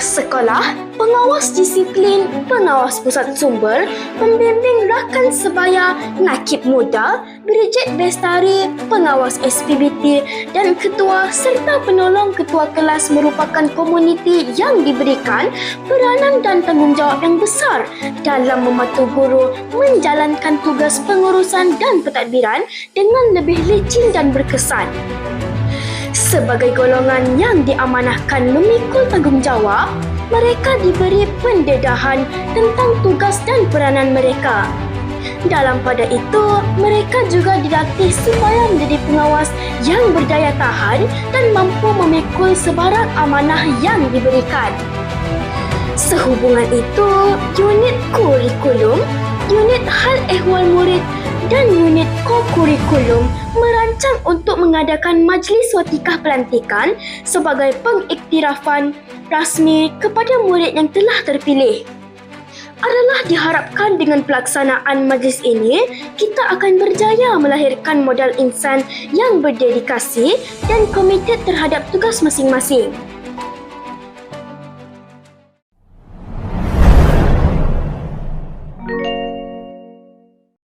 sekolah, pengawas disiplin, pengawas pusat sumber, pembimbing rakan sebaya, nakib muda, Bridget Bestari, pengawas SPBT dan ketua serta penolong ketua kelas merupakan komuniti yang diberikan peranan dan tanggungjawab yang besar dalam membantu guru menjalankan tugas pengurusan dan pentadbiran dengan lebih licin dan berkesan. Sebagai golongan yang diamanahkan memikul tanggungjawab, mereka diberi pendedahan tentang tugas dan peranan mereka. Dalam pada itu, mereka juga dilatih supaya menjadi pengawas yang berdaya tahan dan mampu memikul sebarang amanah yang diberikan. Sehubungan itu, unit kurikulum, unit hal ehwal murid dan unit ko-kurikulum merancang untuk mengadakan majlis watikah pelantikan sebagai pengiktirafan rasmi kepada murid yang telah terpilih. Adalah diharapkan dengan pelaksanaan majlis ini, kita akan berjaya melahirkan modal insan yang berdedikasi dan komited terhadap tugas masing-masing.